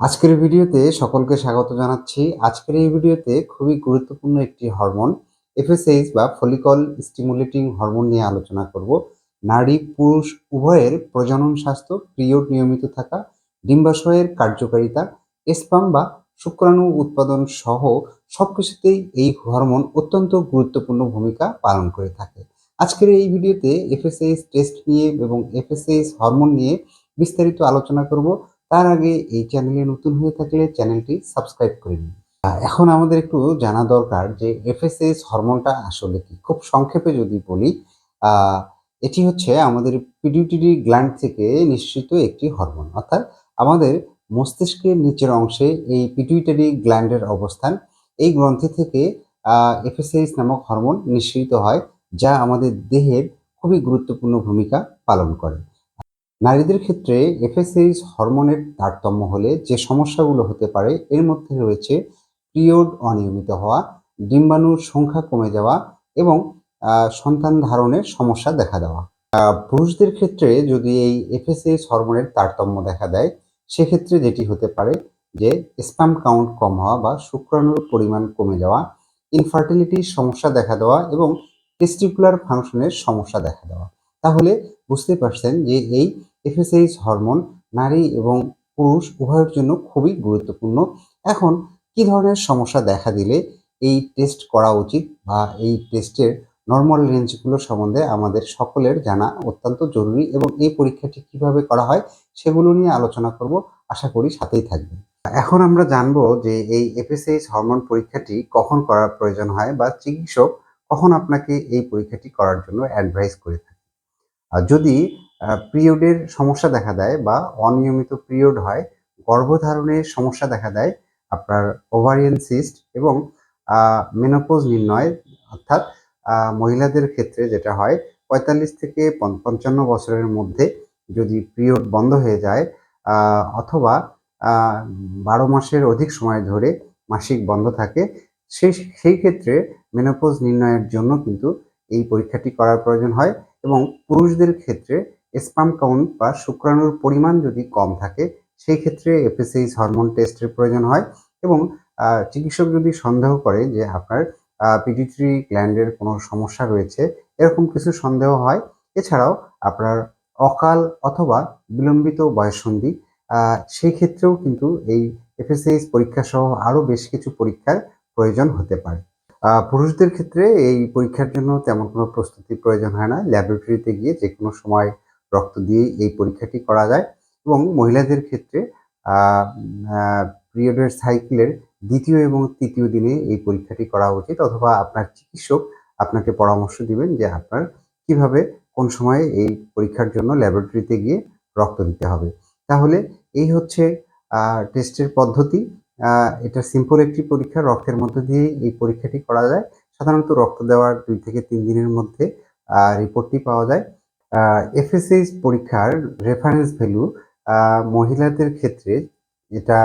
আজকের ভিডিওতে সকলকে স্বাগত জানাচ্ছি। আজকের এই ভিডিওতে খুবই গুরুত্বপূর্ণ একটি হরমোন, এফএসএইচ বা ফলিকল স্টিমুলেটিং হরমোন নিয়ে আলোচনা করব। নারী, পুরুষ, উভয়ের প্রজনন স্বাস্থ্য, পিরিয়ড নিয়মিত থাকা, ডিম্বাশয়ের কার্যকারিতা, স্পাম বা শুক্রাণু উৎপাদন সহ সব কিছুতেই এই হরমোন অত্যন্ত গুরুত্বপূর্ণ ভূমিকা পালন করে থাকে। আজকের এই ভিডিওতে এফএসএইচ টেস্ট নিয়ে এবং এফএসএইচ হরমোন নিয়ে বিস্তারিত আলোচনা করব। তার আগে এই চ্যানেলে নতুন হয়ে থাকলে চ্যানেলটি সাবস্ক্রাইব করে নিন। এখন আমাদের একটু জানা দরকার যে এফএসএস হরমোনটা আসলে কি? খুব সংক্ষেপে যদি বলি এটি হচ্ছে আমাদের পিডিউটিডি গ্ল্যান্ড থেকে নিঃসৃত একটি হরমোন। অর্থাৎ আমাদের মস্তিষ্কের নিচের অংশে এই পিটুইটারি গ্ল্যান্ডের অবস্থান, এই গ্রন্থি থেকে এফএসএইচ নামক হরমোন নিঃসৃত হয়, যা আমাদের দেহের খুবই গুরুত্বপূর্ণ ভূমিকা পালন করে। নারীদের ক্ষেত্রে এফএসএইচ হরমোনের তারতম্য হলে যে সমস্যাগুলো হতে পারে, এর মধ্যে রয়েছে পিরিয়ড অনিয়মিত হওয়া, ডিম্বাণুর সংখ্যা কমে যাওয়া এবং সন্তান ধারণের সমস্যা দেখা দেওয়া। পুরুষদের ক্ষেত্রে যদি এই এফএসএইচ হরমোনের তারতম্য দেখা দেয়, সেক্ষেত্রে যেটি হতে পারে যে স্পাম কাউন্ট কম হওয়া বা শুক্রাণুর পরিমাণ কমে যাওয়া ইনফার্টিলিটির সমস্যা দেখা দেওয়া এবং টেস্টিকুলার ফাংশনের সমস্যা দেখা দেওয়া। তাহলে বুঝতে পারছেন যে এই এফএসএইচ হরমোন নারী এবং পুরুষ উভয়ের জন্য খুবই গুরুত্বপূর্ণ। এখন কি ধরনের সমস্যা দেখা দিলে এই টেস্ট করা উচিত বা এই টেস্টের নর্মাল রেঞ্জগুলো সম্বন্ধে আমাদের সকলের জানা অত্যন্ত জরুরি এবং এই পরীক্ষাটি কীভাবে করা হয় সেগুলো নিয়ে আলোচনা করব। আশা করি সাথেই থাকবেন। এখন আমরা জানব যে এই এফএসএইচ হরমোন পরীক্ষাটি কখন করার প্রয়োজন হয় বা চিকিৎসক কখন আপনাকে এই পরীক্ষাটি করার জন্য অ্যাডভাইস করে থাকে। আর যদি পিরিয়ডের সমস্যা দেখা দেয় বা অনিয়মিত পিরিয়ড হয়, গর্ভধারণের সমস্যা দেখা দেয়, আপনার ওভারিয়ান সিস্ট এবং মেনোপোজ নির্ণয়, অর্থাৎ মহিলাদের ক্ষেত্রে যেটা হয়, পঁয়তাল্লিশ থেকে পঞ্চান্ন বছরের মধ্যে যদি পিরিয়ড বন্ধ হয়ে যায় অথবা বারো মাসের অধিক সময় ধরে মাসিক বন্ধ থাকে, সেই সেই ক্ষেত্রে মেনোপোজ নির্ণয়ের জন্য কিন্তু এই পরীক্ষাটি করার প্রয়োজন হয় এবং পুরুষদের ক্ষেত্রে স্পাম কাউন্ট বা শুক্রাণুর পরিমাণ যদি কম থাকে, সেই ক্ষেত্রে এফএসএইচ হরমোন টেস্টের প্রয়োজন হয় এবং চিকিৎসক যদি সন্দেহ করে যে আপনার পিডিট্রি গ্ল্যান্ডের কোনো সমস্যা রয়েছে, এরকম কিছু সন্দেহ হয়, এছাড়াও আপনার অকাল অথবা বিলম্বিত বয়ঃসন্ধি সেই ক্ষেত্রেও কিন্তু এই এফএসএইচ পরীক্ষা সহ আরও বেশ কিছু পরীক্ষার প্রয়োজন হতে পারে। পুরুষদের ক্ষেত্রে এই পরীক্ষার জন্য তেমন কোনো প্রস্তুতির প্রয়োজন হয় না। ল্যাবরেটরিতে গিয়ে যে কোনো সময় রক্ত দিয়ে এই পরীক্ষাটি করা যায় এবং মহিলাদের ক্ষেত্রে পিরিয়ডের সাইকেলের দ্বিতীয় এবং তৃতীয় দিনে এই পরীক্ষাটি করা উচিত অথবা আপনার চিকিৎসক আপনাকে পরামর্শ দিবেন যে আপনার কীভাবে কোন সময়ে এই পরীক্ষার জন্য ল্যাবরেটরিতে গিয়ে রক্ত দিতে হবে। তাহলে এই হচ্ছে টেস্টের পদ্ধতি। এটা সিম্পল একটি পরীক্ষা, রক্তের মধ্যে দিয়ে এই পরীক্ষাটি করা যায়। সাধারণত রক্ত দেওয়ার দুই থেকে তিন দিনের মধ্যে রিপোর্টটি পাওয়া যায়। এফএসএইচ পরীক্ষার রেফারেন্স ভ্যালু মহিলাদের ক্ষেত্রে এটা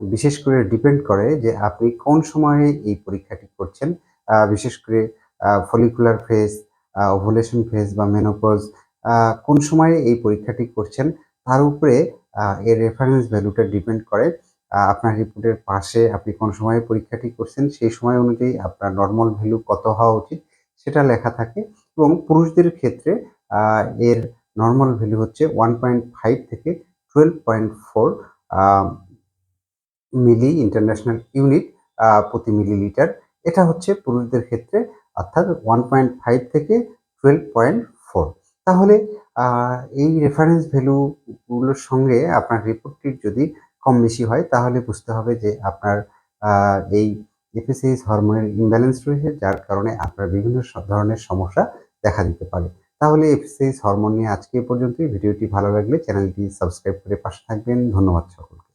বিশেষ করে ডিপেন্ড করে যে আপনি কোন সময়ে এই পরীক্ষাটি করছেন। বিশেষ করে ফলিকুলার ফেজ ওভুলেশন ফেজ বা মেনোপজ কোন সময়ে এই পরীক্ষাটি করছেন। তার উপরে এর রেফারেন্স ভ্যালুটা ডিপেন্ড করে আপনার রিপোর্টের পাশে আপনি কোন সময়ে পরীক্ষাটি করছেন, সেই সময় অনুযায়ী আপনার নর্মাল ভ্যালু কত হওয়া উচিত, সেটা লেখা থাকে। এবং পুরুষদের ক্ষেত্রে এর নর্মাল ভ্যালু হচ্ছে ওয়ান পয়েন্ট ফাইভ থেকে twelve point four milli international unit প্রতি মিলিলিটার এটা হচ্ছে পুরুষদের ক্ষেত্রে, অর্থাৎ ওয়ান পয়েন্ট ফাইভ থেকে টুয়েলভ পয়েন্ট ফোর তাহলে এই রেফারেন্স ভ্যালুগুলোর সঙ্গে আপনার রিপোর্টটির যদি কম বেশি হয়, তাহলে বুঝতে হবে যে আপনার এই এফএসএইচ হরমোনের ইমব্যালেন্স রয়েছে, যার কারণে আপনার বিভিন্ন ধরনের সমস্যা দেখা দিতে পারে। তাহলে এফএসএইচ হরমোন নিয়ে আজকে পর্যন্তই। ভিডিওটি ভালো লাগলে চ্যানেলটি সাবস্ক্রাইব করে পাশে থাকবেন। ধন্যবাদ সকলকে।